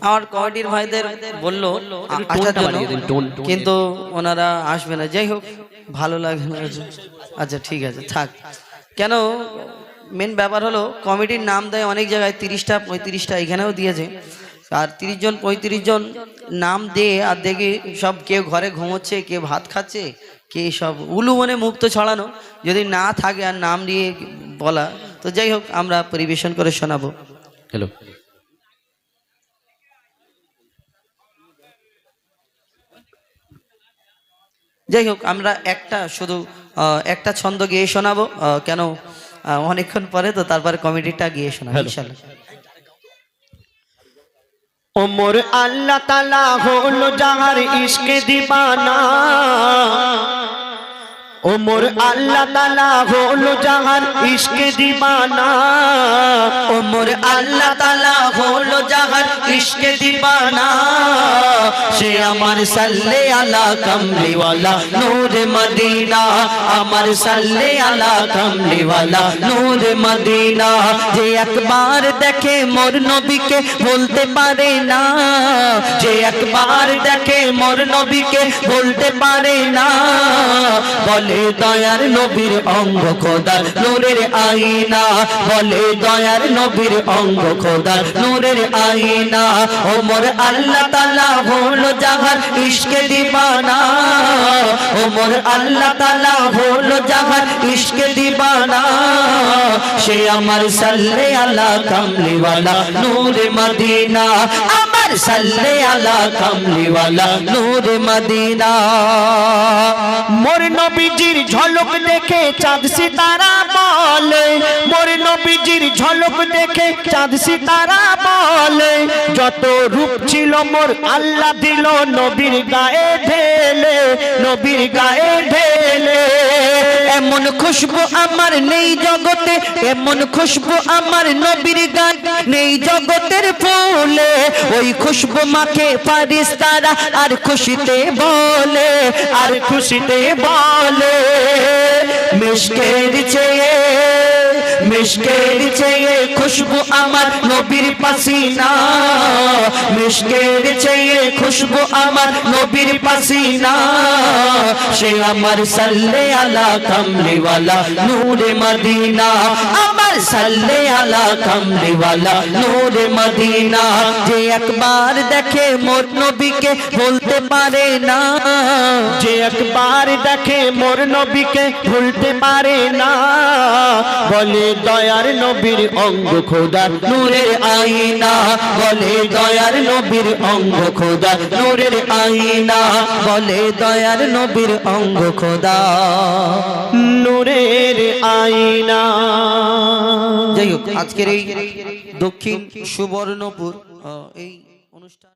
আমার কমিটির ভাইদের বলল আ- আসার জন্য কিন্তু ওনারা আসবে না। যাই হোক ভালো লাগে না। আচ্ছা ঠিক আছে থাক। কেন মেন ব্যাপার হলো কমিটির নাম দেয় অনেক জায়গায় তিরিশটা পঁয়ত্রিশটা এখানেও দিয়েছে। আর তিরিশ জন পঁয়ত্রিশ জন নাম দিয়ে আর দেখি সব কেউ ঘরে ঘুমোচ্ছে কে ভাত খাচ্ছে কে সব উলু মনে মুক্ত ছড়ানো। যদি না থাকে আর নাম নিয়ে বলা তো যাই হোক আমরা পরিবেশন করে শোনাবো। হ্যালো যাই হোক আমরা একটা শুধু একটা ছন্দ গিয়ে শোনাবো। কেন অনেকক্ষণ পরে তো তারপরে কমেডিটা গিয়ে শোনাবো ইনশাল্লাহ ওমর আল্লাহ তালা হলো যাহার ইশকে দিবানা। ওমর আল্লাহ তালা হলো যাহার ইশকে দিবানা। ওমর আল্লাহ তালা হলো জাহার ইশকে দিবানা। সে আমার সাল্লে আলা কামলিওয়ালা। নূর মদিনা, আমার সাল্লে আলা কামলিওয়ালা। নূর মদিনা, যে একবার দেখে মোর নবীকে বলতে পারে না। যে একবার দেখে মোর নবীকে বলতে পারে না। বলে দয়ার নবীর অঙ্গ খোদার নূরের আইনা বলে দয়ার নবীর অঙ্গ খোদার নূরের আইনা ওমর আল্লাহ তালা হলো জাহার ইশকে দিবানা। ওমর আল্লাহ তালা হলো জাহার ইশকে দিবানা। সে আমার সাল্লে আলা কামলিওয়ালা নূর মদিনা। আমার সাল্লে আলা কামলিওয়ালা নূর মদিনা। নবীজির ঝলক দেখে চাঁদ সিতারা বলে। মোর নবীজির ঝলক দেখে চাঁদ সিতারা বলে। যত রূপ ছিল মোর আল্লাহ দিল নবীর গায়ে ঢেলে, নবীর গায়ে ঢেলে। এমন খুশবু আমার নেই জগতে, এমন খুশবু আমার নবীর গান নেই জগতের ফুলে। ওই খুশবু মাকে পারিস তারা আর খুশিতে বলে আর খুশিতে বলে মিশকের চেয়ে মিশকের চেয়ে খুশবু আমার নবীর পাসিনা। মিশকের চেয়ে খুশবু আমার নবীর পাসিনা। সে আমার সাল্লে আলা কামলিওয়ালা নূরে মদিনা। আমার সাল্লে আলা কামলিওয়ালা নূরে মদিনা। যে একবার দেখে মোর নবীকে বলতে পারে না। যে একবার দেখে মোর নবীকে ভুলতে পারে না। বলে দয়ার নবীর অঙ্গ খোদা, নূরের আইনা বলে দয়ার নবীর অঙ্গ খোদা, নূরের আইনা বলে দয়ার নবীর অঙ্গ খোদা। নূরের আইনা যাই হোক, আজকের এই দক্ষিণ সুবর্ণপুর এই অনুষ্ঠান